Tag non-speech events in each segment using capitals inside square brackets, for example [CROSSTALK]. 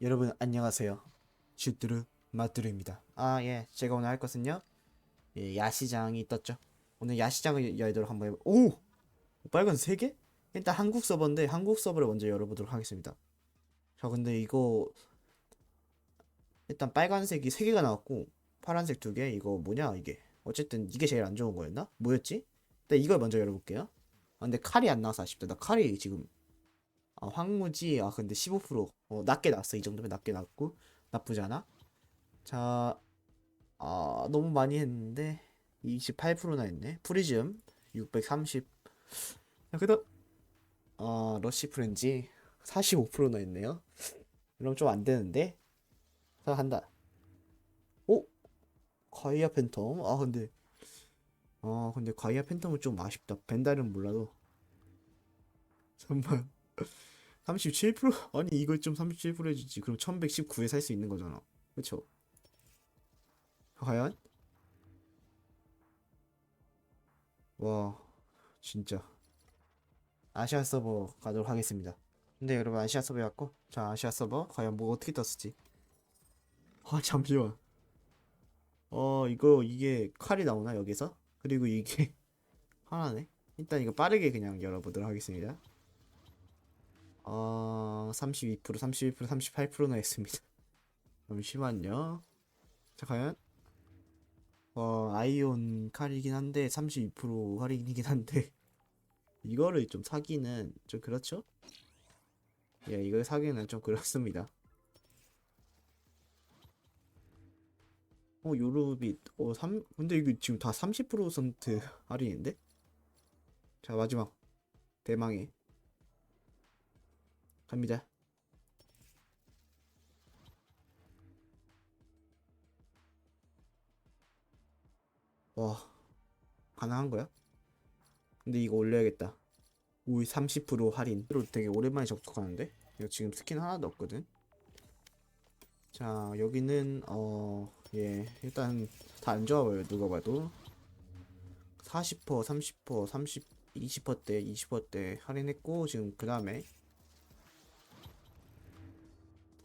여러분 안녕하세요. 슈트르 마뚜르입니다. 아 예, 제가 오늘 할 것은요. 예, 야시장이 떴죠. 오늘 야시장을 열도록 한번 해보. 오, 빨간 세 개? 일단 한국 서버인데 한국 서버를 먼저 열어보도록 하겠습니다. 자, 근데 이거 일단 빨간색이 세 개가 나왔고 파란색 두 개. 이거 뭐냐 이게? 어쨌든 이게 제일 안 좋은 거였나? 뭐였지? 일단 이걸 먼저 열어볼게요. 아, 근데 칼이 안 나와서 아쉽다. 나 칼이 지금 아, 황무지, 아, 근데 15%. 어, 낮게 났어. 이 정도면 낮게 났고. 나쁘지 않아? 자, 아, 너무 많이 했는데. 28%나 했네. 프리즘, 630. 야, 그래도, 아, 러시 프렌지, 45%나 했네요. 이러면 좀 안 되는데. 자, 간다. 오? 과이아 팬텀? 아, 근데. 아, 근데 과이아 팬텀은 좀 아쉽다. 벤달은 몰라도. [LAUGHS] 잠만. 37%? [LAUGHS] 아니 이걸 좀 37% 해주지. 그럼 1119에 살 수 있는 거잖아. 그쵸? 과연? 와 진짜. 아시아 서버 가도록 하겠습니다. 근데 여러분 아시아 서버 갖고? 자 아시아 서버 과연 뭐 어떻게 떴을지. 아 잠시만. 어 이거 이게 칼이 나오나 여기서? 그리고 이게 [LAUGHS] 하나네? 일단 이거 빠르게 그냥 열어보도록 하겠습니다 어, 32%, 31%, 38%나 했습니다. [LAUGHS] 잠시만요. 자, 과연? 어, 아이온 칼이긴 한데, 32% 할인이긴 한데, [LAUGHS] 이거를 좀 사기는 좀 그렇죠? 예, 이걸 사기는 좀 그렇습니다. 어, 요루빗, 어, 3, 근데 이거 지금 다 30% 할인인데? 자, 마지막. 대망의. 갑니다. 와, 가능한 거야? 근데 이거 올려야겠다. 우이 30% 할인. 로 되게 오랜만에 접속하는데? 이거 지금 스킨 하나도 없거든? 자, 여기는, 어, 예, 일단 다 안 좋아 보여요. 누가 봐도. 40%, 30%, 30, 20%대, 20%대 할인했고, 지금 그 다음에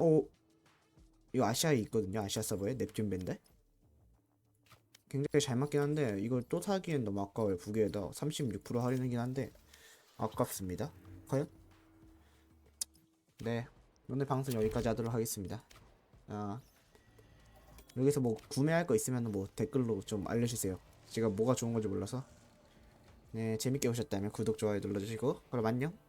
어, 이거 아시아에 있거든요. 아시아 서버에 넵튠 밴드. 굉장히 잘 맞긴 한데 이걸 또 사기엔 너무 아까워요. 두 개에다 36% 할인이긴 한데 아깝습니다. 과연? 네, 오늘 방송 여기까지 하도록 하겠습니다. 아, 여기서 뭐 구매할 거 있으면 뭐 댓글로 좀 알려주세요. 제가 뭐가 좋은 건지 몰라서. 네, 재밌게 보셨다면 구독, 좋아요 눌러주시고 그럼 안녕.